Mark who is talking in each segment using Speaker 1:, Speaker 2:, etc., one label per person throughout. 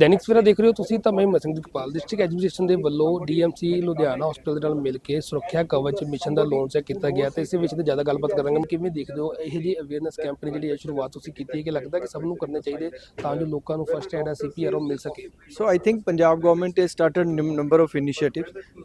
Speaker 1: ਦੈਨਿਕ ਸਵੇਰਾ ਦੇਖ ਰਹੇ ਹੋ ਤੁਸੀਂ ਤਾਂ ਮੈਂ ਹਿੰਮਤ ਸਿੰਘ ਜਗਪਾਲ ਡਿਸਟ੍ਰਿਕਟ ਐਜੂਕੇਸ਼ਨ ਦੇ ਵੱਲੋਂ ਡੀਐਮਸੀ ਲੁਧਿਆਣਾ ਹਸਪਤਾਲ ਦੇ ਨਾਲ ਮਿਲ ਕੇ ਸੁਰੱਖਿਆ ਕਵਚ ਮਿਸ਼ਨ ਦਾ ਲਾਂਚ ਕੀਤਾ ਗਿਆ ਤੇ ਇਸੇ ਵਿੱਚ ਤੇ ਜ਼ਿਆਦਾ ਗੱਲਬਾਤ ਕਰਾਂਗੇ। ਕਿਵੇਂ ਦੇਖਦੇ ਹੋ? ਇਹ ਜੀ ਅਵੇਅਰਨੈਸ ਕੈਂਪ ਕੈਂਪੇਨ ਜਿਹੜੀ ਇਹ ਸ਼ੁਰੂਆਤ ਤੁਸੀਂ ਕੀਤੀ ਹੈ ਕਿ ਲੱਗਦਾ ਕਿ ਸਭ ਨੂੰ ਕਰਨੇ ਚਾਹੀਦੇ ਤਾਂ ਜੋ ਲੋਕਾਂ ਨੂੰ ਫਸਟ ਐਡ ਸੀਪੀਆਰ ਮਿਲ ਸਕੇ?
Speaker 2: So I think Punjab government has started number number of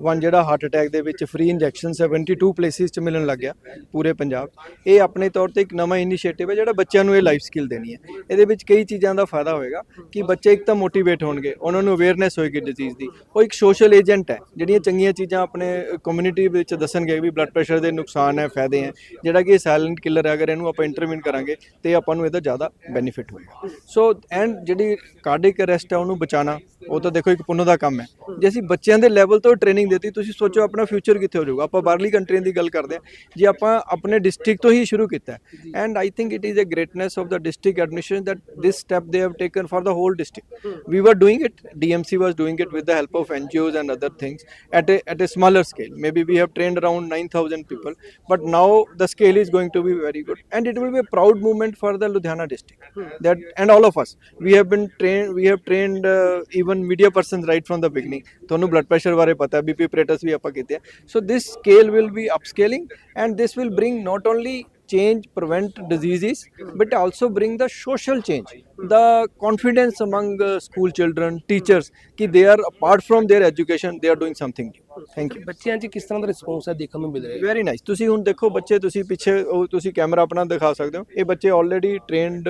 Speaker 2: one ਜਿਹੜਾ ਹਾਰਟ ਅਟੈਕ ਦੇ ਵਿੱਚ ਫ੍ਰੀ ਇੰਜੈਕਸ਼ਨ 72 ਪਲੇਸਿਸ 'ਚ ਮਿਲਣ ਲੱਗ ਗਿਆ ਪੂਰੇ ਪੰਜਾਬ। ਇਹ ਆਪਣੇ ਤੌਰ ਤੇ ਇੱਕ ਨਵਾਂ ਇਨੀਸ਼ੀਏਟਿਵ ਹੈ ਜਿਹੜਾ ਬੱਚਿਆਂ ਨੂੰ ਇਹ ਲਾਈਫ ਸਕਿੱਲ ਦੇਣੀ ਹੈ। ਇਹਦੇ ਵਿੱਚ ਕਈ ਚੀਜ਼ਾਂ ਦਾ ਫਾਇਦਾ ਹੋਏਗਾ ਕਿ ਬੱਚੇ ਇੱਕ ਤਾਂ ਮੋਟੀਵੇਟ ਹੋਣਗੇ, ਉਹਨਾਂ ਨੂੰ ਅਵੇਅਰਨੈਸ ਹੋਏਗੀ ਡਿਜ਼ੀਜ਼ ਦੀ। ਉਹ ਇੱਕ ਸੋਸ਼ਲ ਏਜੰਟ ਹੈ, ਜਿਹੜੀਆਂ ਚੰਗੀਆਂ ਚੀਜ਼ਾਂ ਆਪਣੇ ਕਮਿਊਨਿਟੀ ਵਿੱਚ ਦੱਸਣਗੇ ਵੀ ਬਲੱਡ ਪ੍ਰੈਸ਼ਰ ਦੇ ਨੁਕਸਾਨ ਹੈ, ਫਾਇਦੇ ਹੈ, ਜਿਹੜਾ ਕਿ ਸਾਇਲੈਂਟ ਕਿਲਰ ਹੈ, ਅਗਰ ਇਹਨੂੰ ਆਪਾਂ ਇੰਟਰਵਿਨ ਕਰਾਂਗੇ ਤੇ ਆਪਾਂ ਨੂੰ ਇਹਦਾ ਜ਼ਿਆਦਾ ਬੈਨੀਫਿਟ ਹੋਏਗਾ ਸੋ ਐਂਡ ਜਿਹੜੀ ਕਾਰਡਿਕ ਅਰੈਸਟ ਹੈ, ਉਹਨੂੰ ਬਚਾਉਣਾ, ਉਹ ਤਾਂ ਦੇਖੋ ਇੱਕ ਪੁੰਨ ਦਾ ਕੰਮ ਹੈ। ਜੇ ਅਸੀਂ ਬੱਚਿਆਂ ਦੇ ਲੈਵਲ ਤੋਂ ਟ੍ਰੇਨਿੰਗ ਦਿੱਤੀ, ਤੁਸੀਂ ਸੋਚੋ ਆਪਣਾ ਫਿਊਚਰ ਕਿੱਥੇ ਹੋ ਜਾਊਗਾ। ਆਪਾਂ ਬਾਹਰਲੀ ਕੰਟਰੀਆਂ ਦੀ ਗੱਲ ਕਰਦੇ ਹਾਂ, ਜੇ ਆਪਾਂ ਆਪਣੇ ਡਿਸਟ੍ਰਿਕਟ ਤੋਂ ਹੀ ਸ਼ੁਰੂ ਕੀਤਾ and I think it is a greatness of the district administration that this step they have taken for the whole district. we were doing it dmc was doing it with the help of ngos and other things at a at a smaller scale maybe we have trained around 9000 people but now the scale is going to be very good and it will be a proud moment for the ludhiana district that and all of us we have been trained we have trained uh, even media persons right from the beginning ਤੁਹਾਨੂੰ blood pressure ਬਾਰੇ ਪਤਾ ਹੈ BP ਪ੍ਰੇਟਸ ਵੀ ਆਪਾਂ ਕੀਤੇ ਆ ਸੋ this scale will be upscaling and this will bring not only change prevent diseases but also bring the social change. The confidence among uh, school children teachers ki they are apart from their education they are doing something new thank you.
Speaker 1: ਬੱਚਿਆਂ 'ਚ ਕਿਸ ਤਰ੍ਹਾਂ ਦਾ response ਹੈ ਦੇਖਣ ਨੂੰ ਮਿਲ ਰਿਹਾ ਹੈ?
Speaker 2: Very nice ਤੁਸੀਂ ਹੁਣ ਦੇਖੋ ਬੱਚੇ ਤੁਸੀਂ ਪਿੱਛੇ ਉਹ ਤੁਸੀਂ ਕੈਮਰਾ ਆਪਣਾ ਦਿਖਾ ਸਕਦੇ ਹੋ। ਇਹ ਬੱਚੇ ਆਲਰੇਡੀ ਟ੍ਰੇਨਡ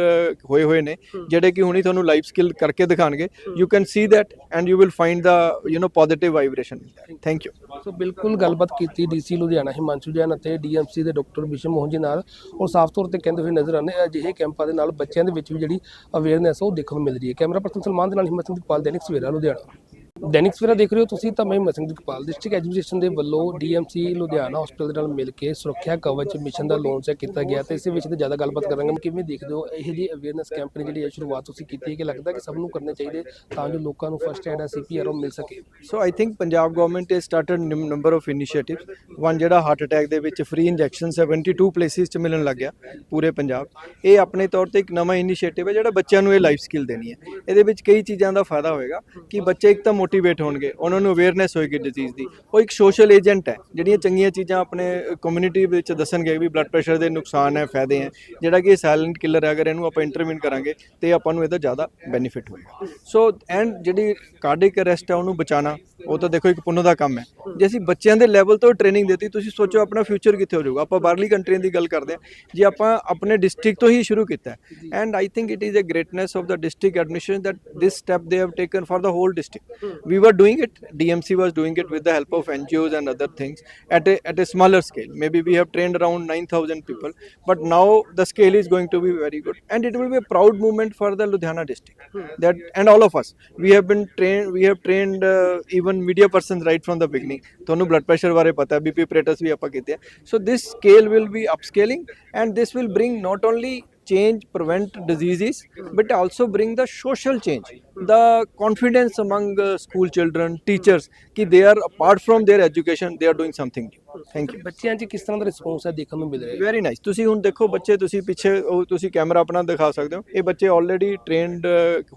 Speaker 2: ਹੋਏ ਹੋਏ ਨੇ ਜਿਹੜੇ ਕਿ ਹੁਣੀ ਤੁਹਾਨੂੰ ਲਾਈਫ ਸਕਿੱਲ ਕਰਕੇ ਦਿਖਾਣਗੇ। You can see that and you will find the you know positive vibration thank you
Speaker 1: so ਬਿਲਕੁਲ ਗੱਲਬਾਤ ਕੀਤੀ ਡੀਸੀ ਲੁਧਿਆਣਾ ਹਿਮਾਂਸ਼ੂ ਜੈਨ ਅਤੇ ਡੀਐਮਸੀ ਦੇ ਡਾਕਟਰ ਵਿਸ਼ਮ ਮੋਹਨ ਜੀ ਨਾਲ। ਔਰ ਸਾਫ਼ ਤੌਰ ਤੇ ਕਹਿੰਦੇ ਹੋਏ ਨਜ਼ਰ ਆਉਂਦੇ ਅਜਿਹੇ ਕੈਂਪਾਂ ਦੇ ਨਾਲ ਬੱਚਿਆਂ ਦੇ ਵਿੱਚ ਵੀ ਜਿਹੜੀ ਅਵੇਅਰਨੈਸ ਉਹ ਦੇਖਣ ਨੂੰ ਮਿਲ ਰਹੀ ਹੈ। ਕੈਮਰਾ ਪਰਸਨ ਸਲਮਾਨ ਦੇ ਨਾਲ ਹਿੰਮਤ ਸਿੰਘ ਦੀਪਾਲ ਦੈਨਿਕ ਸਵੇਰਾ ਲੁਧਿਆਣਾ। ਦੈਨਿਕ ਸਵੇਰਾ ਦੇਖ ਰਹੇ ਹੋ ਤੁਸੀਂ ਤਾਂ ਮੈਂ ਹਿੰਮਤ ਸਿੰਘ ਡਿਸਟ੍ਰਿਕਟ ਐਜੂਕੇਸ਼ਨ ਦੇ ਵੱਲੋਂ ਡੀਐਮਸੀ ਲੁਧਿਆਣਾ ਹਸਪਤਾਲ ਨਾਲ ਮਿਲ ਕੇ ਸੁਰੱਖਿਆ ਕਵਚ ਮਿਸ਼ਨ ਦਾ ਲਾਂਚ ਕੀਤਾ ਗਿਆ ਤੇ ਇਸ ਵਿੱਚ ਤੇ ਜ਼ਿਆਦਾ ਗੱਲਬਾਤ ਕਰਾਂਗੇ ਕਿਵੇਂ ਦੇਖਦੇ ਹੋ ਇਹ ਜੀ ਅਵੇਅਰਨੈਸ ਕੈਂਪੇਨ ਜਿਹੜੀ ਇਹ ਸ਼ੁਰੂਆਤ ਤੁਸੀਂ ਕੀਤੀ ਹੈ ਕਿ ਲੱਗਦਾ ਕਿ ਸਭ ਨੂੰ ਕਰਨੇ ਚਾਹੀਦੇ ਤਾਂ ਜੋ ਲੋਕਾਂ ਨੂੰ ਫਸਟ ਐਡ ਸੀਪੀਆਰ ਮਿਲ ਸਕੇ?
Speaker 2: So I think Punjab government has started number number of one ਜਿਹੜਾ ਹਾਰਟ ਅਟੈਕ ਦੇ ਵਿੱਚ ਫ੍ਰੀ ਇੰਜੈਕਸ਼ਨ 72 ਪਲੇਸਿਸ 'ਚ ਮਿਲਣ ਲੱਗ ਗਿਆ ਪੂਰੇ ਪੰਜਾਬ। ਇਹ ਆਪਣੇ ਤੌਰ ਤੇ ਇੱਕ ਨਵਾਂ ਇਨੀਸ਼ੀਏਟਿਵ ਹੈ ਜਿਹੜਾ ਬੱਚਿਆਂ ਨੂੰ ਇਹ ਲਾਈਫ ਸਕਿੱਲ ਦੇਣੀ ਹੈ। ਇਹਦੇ ਵਿੱਚ ਕਈ ਚੀਜ਼ਾਂ ਦਾ ਫਾਇਦਾ ਹੋਏਗਾ ਕਿ ਬੱਚੇ ਇੱਕ ਤਾਂ ਮੋਟੀਵੇਟ ਹੋਣਗੇ, ਉਹਨਾਂ ਨੂੰ ਅਵੇਅਰਨੈਸ ਹੋਏਗੀ ਡਿਜ਼ੀਜ਼ ਦੀ। ਉਹ ਇੱਕ ਸੋਸ਼ਲ ਏਜੰਟ ਹੈ, ਜਿਹੜੀਆਂ ਚੰਗੀਆਂ ਚੀਜ਼ਾਂ ਆਪਣੇ ਕਮਿਊਨਿਟੀ ਵਿੱਚ ਦੱਸਣਗੇ ਵੀ ਬਲੱਡ ਪ੍ਰੈਸ਼ਰ ਦੇ ਨੁਕਸਾਨ ਹੈ, ਫਾਇਦੇ ਹੈ, ਜਿਹੜਾ ਕਿ ਸਾਇਲੈਂਟ ਕਿਲਰ ਹੈ, ਅਗਰ ਇਹਨੂੰ ਆਪਾਂ ਇੰਟਰਵੀਨ ਕਰਾਂਗੇ, ਤੇ ਆਪਾਂ ਨੂੰ ਇਹਦਾ ਜ਼ਿਆਦਾ ਬੈਨੀਫਿਟ ਹੋਏਗਾ। ਸੋ ਐਂਡ ਜਿਹੜੀ ਕਾਰਡਿਕ ਅਰੈਸਟ ਹੈ, ਉਹਨੂੰ ਬਚਾਉਣਾ ਉਹ ਤਾਂ ਦੇਖੋ ਇੱਕ ਪੁੰਨ ਦਾ ਕੰਮ ਹੈ ਜੇ ਅਸੀਂ ਬੱਚਿਆਂ ਦੇ ਲੈਵਲ ਤੋਂ ਟ੍ਰੇਨਿੰਗ ਦਿੱਤੀ ਤੁਸੀਂ ਸੋਚੋ ਆਪਣਾ ਫਿਊਚਰ ਕਿੱਥੇ ਹੋ ਜਾਊਗਾ ਆਪਾਂ ਬਾਹਰਲੀ ਕੰਟਰੀਆਂ ਦੀ ਗੱਲ ਕਰਦੇ ਹਾਂ ਜੇ ਆਪਾਂ ਆਪਣੇ ਡਿਸਟ੍ਰਿਕਟ ਤੋਂ ਹੀ ਸ਼ੁਰੂ ਕੀਤਾ and I think it is a greatness of the district administration that this step they have taken for the whole district we were doing it dmc was doing it with the help of ngos and other things at a at a smaller scale maybe we have trained around 9000 people but now the scale is going to be very good and it will be a proud moment for the ludhiana district that and all of us we have been trained we have trained uh, even media persons right from the beginning ਤੁਹਾਨੂੰ blood pressure ਬਾਰੇ ਪਤਾ ਹੈ BP ਪ੍ਰੇਟਸ ਵੀ ਆਪਾਂ ਕੀਤੇ ਆ ਸੋ this scale will be upscaling and this will bring not only change, prevent diseases, but also bring the social change, the confidence among uh, school children, teachers, कि they are apart from their education, they are doing something new. Thank you.
Speaker 1: ਬੱਚਿਆਂ 'ਚ ਕਿਸ ਤਰ੍ਹਾਂ ਦਾ response ਹੈ ਦੇਖਣ ਨੂੰ ਮਿਲ ਰਿਹਾ ਹੈ?
Speaker 2: ਵੈਰੀ ਨਾਈਸ ਤੁਸੀਂ ਹੁਣ ਦੇਖੋ ਬੱਚੇ ਤੁਸੀਂ ਪਿੱਛੇ ਉਹ ਤੁਸੀਂ ਕੈਮਰਾ ਆਪਣਾ ਦਿਖਾ ਸਕਦੇ ਹੋ। ਇਹ ਬੱਚੇ ਆਲਰੇਡੀ ਟ੍ਰੇਨਡ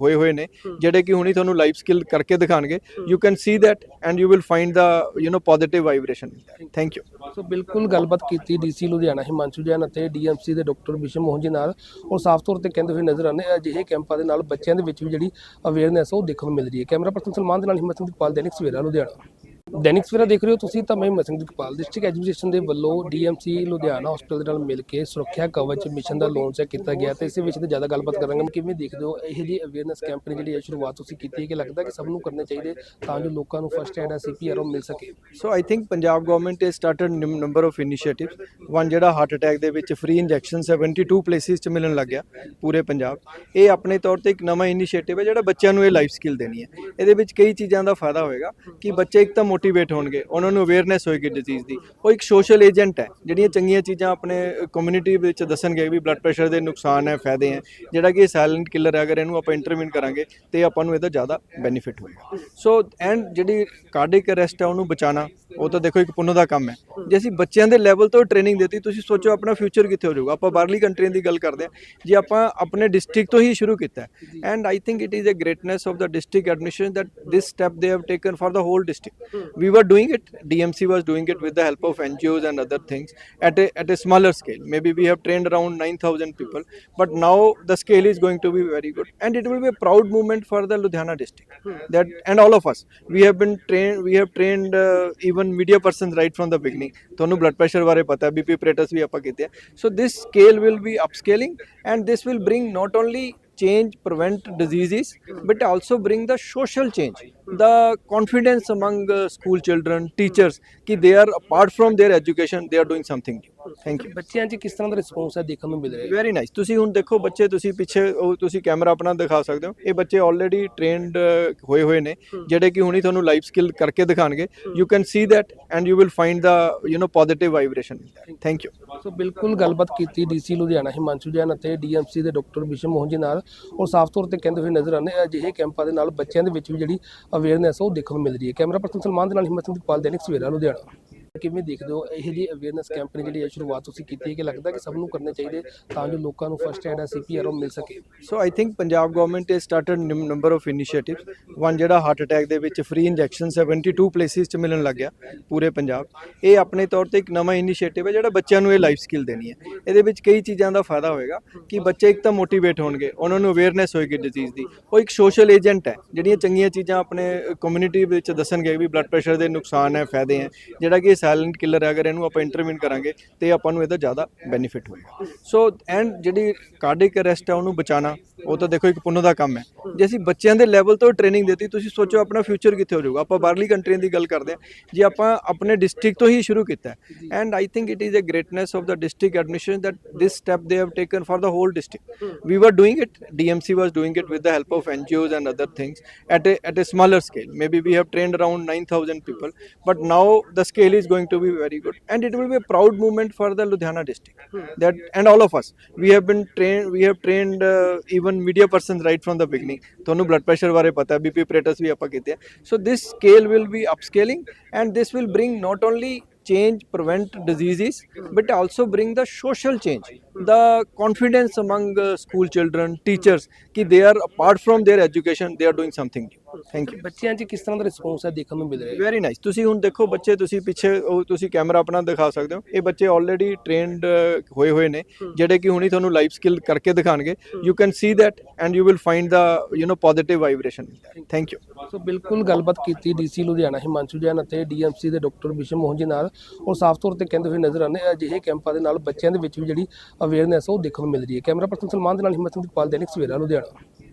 Speaker 2: ਹੋਏ ਹੋਏ ਨੇ ਜਿਹੜੇ ਕਿ ਹੁਣੀ ਤੁਹਾਨੂੰ ਲਾਈਵ ਸਕਿੱਲ ਕਰਕੇ ਦਿਖਾਣਗੇ। You can see that and you will find the you know positive vibration thank you
Speaker 1: so ਬਿਲਕੁਲ ਗੱਲਬਾਤ ਕੀਤੀ ਡੀਸੀ ਲੁਧਿਆਣਾ ਹਿਮਾਂਸ਼ੂ ਜੈਨ ਅਤੇ ਡੀਐਮਸੀ ਦੇ ਡਾਕਟਰ ਵਿਸ਼ਵ ਮੋਹਨ ਜੀ ਨਾਲ। ਔਰ ਸਾਫ਼ ਤੌਰ ਤੇ ਕਹਿੰਦੇ ਹੋਏ ਨਜ਼ਰ ਆਉਂਦੇ ਅਜਿਹੇ ਕੈਂਪਾਂ ਦੇ ਨਾਲ ਬੱਚਿਆਂ ਦੇ ਵਿੱਚ ਵੀ ਜਿਹੜੀ ਅਵੇਅਰਨੈਸ ਉਹ ਦੇਖਣ ਨੂੰ ਮਿਲ ਰਹੀ ਹੈ। ਕੈਮਰਾ ਪਰਸਨ ਸਲਮਾਨ ਦੇ ਨਾਲ ਹਿੰਮਤ ਸਿੰਘ ਦੀਪਾਲ ਦੈਨਿਕ ਸਵੇਰਾ ਲੁਧਿਆਣਾ। ਦੈਨਿਕ ਸਵੇਰਾ ਦੇਖ ਰਹੇ ਹੋ ਤੁਸੀਂ ਤਾਂ ਮੈਂ ਹਿੰਮਤ ਸਿੰਘ ਡਿਸਟ੍ਰਿਕਟ ਐਜੂਕੇਸ਼ਨ ਦੇ ਵੱਲੋਂ ਡੀਐਮਸੀ ਲੁਧਿਆਣਾ ਹਸਪਤਾਲ ਦੇ ਨਾਲ ਮਿਲ ਕੇ ਸੁਰੱਖਿਆ ਕਵਚ ਮਿਸ਼ਨ ਦਾ ਲਾਂਚ ਕੀਤਾ ਗਿਆ ਤੇ ਇਸੇ ਵਿੱਚ ਤੇ ਜ਼ਿਆਦਾ ਗੱਲਬਾਤ ਕਰਾਂਗੇ ਕਿਵੇਂ ਦੇਖਦੇ ਹੋ ਇਹ ਜੀ ਅਵੇਅਰਨੈਸ ਕੈਂਪ ਦੀ ਜਿਹੜੀ ਹੈ ਸ਼ੁਰੂਆਤ ਤੁਸੀਂ ਕੀਤੀ ਹੈ ਕਿ ਲੱਗਦਾ ਕਿ ਸਭ ਨੂੰ ਕਰਨੇ ਚਾਹੀਦੇ ਤਾਂ ਜੋ ਲੋਕਾਂ ਨੂੰ ਫਸਟ ਐਡ ਸੀਪੀਆਰ ਉਹ ਮਿਲ ਸਕੇ?
Speaker 2: So I think Punjab government has started number of initiatives one ਜਿਹੜਾ ਹਾਰਟ ਅਟੈਕ ਦੇ ਵਿੱਚ ਫ੍ਰੀ ਇੰਜੈਕਸ਼ਨ 72 ਪਲੇਸਿਸ 'ਚ ਮਿਲਣ ਲੱਗ ਗਿਆ ਪੂਰੇ ਪੰਜਾਬ। ਇਹ ਆਪਣੇ ਤੌਰ ਤੇ ਇੱਕ ਨਵਾਂ ਇਨੀਸ਼ੀਏਟਿਵ ਹੈ ਜਿਹੜਾ ਬੱਚਿਆਂ ਨੂੰ ਇਹ ਲਾਈਫ ਸਕਿੱਲ ਦੇਣੀ ਹੈ। ਇਹਦੇ ਵਿੱਚ ਕਈ ਚੀਜ਼ਾਂ ਦਾ ਫਾਇਦਾ ਹੋਏਗਾ ਕਿ ਬੱਚੇ ਇੱਕ ਤਾਂ ਮੋਟੀਵੇਟ ਹੋਣਗੇ, ਉਹਨਾਂ ਨੂੰ ਅਵੇਅਰਨੈਸ ਹੋਏਗੀ ਡਿਜ਼ੀਜ਼ ਦੀ। ਉਹ ਇੱਕ ਸੋਸ਼ਲ ਏਜੰਟ ਹੈ, ਜਿਹੜੀਆਂ ਚੰਗੀਆਂ ਚੀਜ਼ਾਂ ਆਪਣੇ ਕਮਿਊਨਿਟੀ ਵਿੱਚ ਦੱਸਣਗੇ ਵੀ ਬਲੱਡ ਪ੍ਰੈਸ਼ਰ ਦੇ ਨੁਕਸਾਨ ਹੈ, ਫਾਇਦੇ ਹੈ, ਜਿਹੜਾ ਕਿ ਸਾਇਲੈਂਟ ਕਿਲਰ ਹੈ, ਅਗਰ ਇਹਨੂੰ ਆਪਾਂ ਇੰਟਰਵੀਨ ਕਰਾਂਗੇ, ਤੇ ਆਪਾਂ ਨੂੰ ਇਹਦਾ ਜ਼ਿਆਦਾ ਬੈਨੀਫਿਟ ਹੋਏਗਾ। ਸੋ ਐਂਡ ਜਿਹੜੀ ਕਾਰਡਿਕ ਅਰੈਸਟ ਹੈ, ਉਹਨੂੰ ਬਚਾਉਣਾ, ਉਹ ਤਾਂ ਦੇਖੋ ਇੱਕ ਪੁੰਨ ਦਾ ਕੰਮ ਹੈ। ਜੇ ਅਸੀਂ ਬੱਚਿਆਂ ਦੇ ਲੈਵਲ ਤੋਂ ਟ੍ਰੇਨਿੰਗ ਦਿੱਤੀ, ਤੁਸੀਂ ਸੋਚੋ ਆਪਣਾ ਫਿਊਚਰ ਕਿੱਥੇ ਹੋ ਜਾਊਗਾ। ਆਪਾਂ ਬਾਹਰਲੀ ਕੰਟਰੀਆਂ ਦੀ ਗੱਲ ਕਰਦੇ ਹਾਂ। ਜੇ ਆਪਾਂ ਆਪਣੇ ਡਿਸਟ੍ਰਿਕਟ ਤੋਂ ਹੀ ਸ਼ੁਰੂ ਕੀਤਾ and I think it is a greatness of the district administration that this step they have taken for the whole district we were doing it dmc was doing it with the help of ngos and other things at a at a smaller scale maybe we have trained around 9000 people but now the scale is going to be very good and it will be a proud moment for the ludhiana district that and all of us we have been trained we have trained uh, even media persons right from the beginning ਤੁਹਾਨੂੰ blood pressure ਬਾਰੇ ਪਤਾ ਹੈ BP operators ਵੀ ਆਪਾਂ ਕੀਤੇ ਆ so this scale will be upscaling and this will bring not only change prevent diseases but also bring the social change. The confidence among uh, school children teachers कि they are apart from their education they are doing something new thank you.
Speaker 1: ਬੱਚਿਆਂ 'ਚ ਕਿਸ ਤਰ੍ਹਾਂ ਦਾ response ਹੈ ਦੇਖਣ ਨੂੰ ਮਿਲ ਰਿਹਾ ਹੈ?
Speaker 2: ਵੈਰੀ ਨਾਈਸ ਤੁਸੀਂ ਹੁਣ ਦੇਖੋ ਬੱਚੇ ਤੁਸੀਂ ਪਿੱਛੇ ਉਹ ਤੁਸੀਂ ਕੈਮਰਾ ਆਪਣਾ ਦਿਖਾ ਸਕਦੇ ਹੋ। ਇਹ ਬੱਚੇ ਆਲਰੇਡੀ ਟ੍ਰੇਨਡ ਹੋਏ ਹੋਏ ਨੇ ਜਿਹੜੇ ਕਿ ਹੁਣੀ ਤੁਹਾਨੂੰ ਲਾਈਵ ਸਕਿੱਲ ਕਰਕੇ ਦਿਖਾਣਗੇ। You can see that and you will find the you know positive vibration thank you
Speaker 1: so ਬਿਲਕੁਲ ਗੱਲਬਾਤ ਕੀਤੀ ਡੀਸੀ ਲੁਧਿਆਣਾ ਹਿਮਾਂਸ਼ੂ ਜੈਨ ਅਤੇ ਡੀਐਮਸੀ ਦੇ ਡਾਕਟਰ ਵਿਸ਼ਵ ਮੋਹਨ ਜੀ ਨਾਲ। ਔਰ ਸਾਫ਼ ਤੌਰ ਤੇ ਕਹਿੰਦੇ ਹੋਏ ਨਜ਼ਰ ਆਉਂਦੇ ਅਜਿਹੇ ਕੈਂਪਾਂ ਦੇ ਨਾਲ ਬੱਚਿਆਂ ਦੇ ਵਿੱਚ ਵੀ ਜਿਹੜੀ ਅਵੇਅਰਨੈਸ ਉਹ ਦੇਖਣ ਨੂੰ ਮਿਲ ਰਹੀ ਹੈ। ਕੈਮਰਾ ਪਰਸਨ ਸਲਮਾਨ ਦੇ ਨਾਲ ਹਿੰਮਤ ਸਿੰਘ ਦੀਪਾਲ ਦੈਨਿਕ ਸਵੇਰਾ ਲੁਧਿਆਣਾ। ਕਿਵੇਂ ਦੇਖਦੇ ਹੋ? ਇਹ ਜੀ ਅਵੇਅਰਨੈਸ ਕੈਂਪ ਦੀ ਜਿਹੜੀ ਇਹ ਸ਼ੁਰੂਆਤ ਤੁਸੀਂ ਕੀਤੀ ਹੈ ਕਿ ਲੱਗਦਾ ਕਿ ਸਭ ਨੂੰ ਕਰਨੇ ਚਾਹੀਦੇ ਤਾਂ ਜੋ ਲੋਕਾਂ ਨੂੰ ਫਸਟ ਐਡ ਸੀਪੀਆਰ ਉਹ ਮਿਲ ਸਕੇ?
Speaker 2: So I think Punjab government has started number of initiatives one ਜਿਹੜਾ ਹਾਰਟ ਅਟੈਕ ਦੇ ਵਿੱਚ ਫ੍ਰੀ ਇੰਜੈਕਸ਼ਨ 72 ਪਲੇਸਿਸ 'ਚ ਮਿਲਣ ਲੱਗ ਗਿਆ ਪੂਰੇ ਪੰਜਾਬ। ਇਹ ਆਪਣੇ ਤੌਰ ਤੇ ਇੱਕ ਨਵਾਂ ਇਨੀਸ਼ੀਏਟਿਵ ਹੈ ਜਿਹੜਾ ਬੱਚਿਆਂ ਨੂੰ ਇਹ ਲਾਈਫ ਸਕਿੱਲ ਦੇਣੀ ਹੈ। ਇਹਦੇ ਵਿੱਚ ਕਈ ਚੀਜ਼ਾਂ ਦਾ ਫਾਇਦਾ ਹੋਏਗਾ ਕਿ ਬੱਚੇ ਇੱਕ ਤਾਂ ਮੋਟੀਵੇਟ ਹੋਣਗੇ, ਉਹਨਾਂ ਨੂੰ ਅਵੇਅਰਨੈਸ ਹੋਏਗੀ ਡਿਜ਼ੀਜ਼ ਦੀ। ਉਹ ਇੱਕ ਸੋਸ਼ਲ ਏਜੰਟ ਹੈ, ਜਿਹੜੀਆਂ ਚੰਗੀਆਂ ਚੀਜ਼ਾਂ ਆਪਣੇ ਕਮਿਊਨਿਟੀ ਵਿੱਚ ਦੱਸਣਗੇ ਵੀ ਬਲੱਡ ਪ੍ਰੈਸ਼ਰ ਦੇ ਨੁਕਸਾਨ ਹੈ, ਫਾਇਦੇ ਹੈ। ਜਿਹੜਾ ਕਿ ਸਾਇਲੈਂਟ ਕਿਲਰ ਹੈ, ਅਗਰ ਇਹਨੂੰ ਆਪਾਂ ਇੰਟਰਵੀਨ ਕਰਾਂਗੇ, ਤੇ ਆਪਾਂ ਨੂੰ ਇਹਦਾ ਜ਼ਿਆਦਾ ਬੈਨੀਫਿਟ ਹੋਏਗਾ ਸੋ ਐਂਡ ਜਿਹੜੀ ਕਾਰਡਿਕ ਅਰੈਸਟ ਹੈ, ਉਹਨੂੰ ਬਚਾਉਣਾ ਉਹ ਤਾਂ ਦੇਖੋ ਇੱਕ ਪੁੰਨ ਦਾ ਕੰਮ ਹੈ ਜੇ ਅਸੀਂ ਬੱਚਿਆਂ ਦੇ ਲੈਵਲ ਤੋਂ ਟ੍ਰੇਨਿੰਗ ਦਿੱਤੀ ਤੁਸੀਂ ਸੋਚੋ ਆਪਣਾ ਫਿਊਚਰ ਕਿੱਥੇ ਹੋ ਜਾਊਗਾ ਆਪਾਂ ਬਾਹਰਲੀ ਕੰਟਰੀਆਂ ਦੀ ਗੱਲ ਕਰਦੇ ਹਾਂ ਜੇ ਆਪਾਂ ਆਪਣੇ ਡਿਸਟ੍ਰਿਕਟ ਤੋਂ ਹੀ ਸ਼ੁਰੂ ਕੀਤਾ and I think it is a greatness of the district administration this step they have taken for the whole district we were doing it dmc was doing it with the help of ngos and other things at a at a smaller scale maybe we have trained around 9000 people but now the scale is going to be very good and it will be a proud moment for the ludhiana district that and all of us we have been trained we have trained uh, even media persons right from the beginning ਤੁਹਾਨੂੰ blood pressure ਬਾਰੇ ਪਤਾ ਹੈ BP operators ਵੀ ਆਪਾਂ ਕੀਤੇ ਆ so this scale will be upscaling and this will bring not only change prevent diseases but also bring the social change the confidence among uh, school children teachers कि they are apart from their education they are doing something new Thank you.
Speaker 1: ਬੱਚਿਆਂ 'ਚ ਕਿਸ ਤਰ੍ਹਾਂ ਦਾ response ਹੈ ਦੇਖਣ ਨੂੰ ਮਿਲ ਰਿਹਾ ਹੈ?
Speaker 2: ਵੈਰੀ ਨਾਈਸ ਤੁਸੀਂ ਹੁਣ ਦੇਖੋ ਬੱਚੇ ਤੁਸੀਂ ਪਿੱਛੇ ਉਹ ਤੁਸੀਂ ਕੈਮਰਾ ਆਪਣਾ ਦਿਖਾ ਸਕਦੇ ਹੋ। ਇਹ ਬੱਚੇ ਆਲਰੇਡੀ ਟ੍ਰੇਨਡ ਹੋਏ ਹੋਏ ਨੇ ਜਿਹੜੇ ਕਿ ਹੁਣੀ ਤੁਹਾਨੂੰ ਲਾਈਵ ਸਕਿੱਲ ਕਰਕੇ ਦਿਖਾਣਗੇ। You can see that and you will find the you know positive vibration thank you
Speaker 1: so ਬਿਲਕੁਲ ਗੱਲਬਾਤ ਕੀਤੀ ਡੀਸੀ ਲੁਧਿਆਣਾ ਹਿਮਾਂਸ਼ੂ ਜੈਨ ਅਤੇ ਡੀਐਮਸੀ ਦੇ ਡਾਕਟਰ ਵਿਸ਼ਵ ਮੋਹਨ ਜੀ ਨਾਲ। ਔਰ ਸਾਫ਼ ਤੌਰ ਤੇ ਕਹਿੰਦੇ ਹੋਏ ਨਜ਼ਰ ਆਉਂਦੇ ਅਜਿਹੇ ਕੈਂਪਾਂ ਦੇ ਨਾਲ ਬੱਚਿਆਂ ਦੇ ਵਿੱਚ ਵੀ ਜਿਹੜੀ ਅਵੇਅਰਨੈਸ ਉਹ ਦੇਖਣ ਨੂੰ ਮਿਲ ਰਹੀ ਹੈ। ਕੈਮਰਾ ਪਰਸਨ ਸਲਮਾਨ ਦੇ ਨਾਲ ਹਿੰਮਤ ਸਿੰਘ ਦੀਪਾਲ ਦੈਨਿਕ ਸਵੇਰਾ ਲੁਧਿਆਣਾ।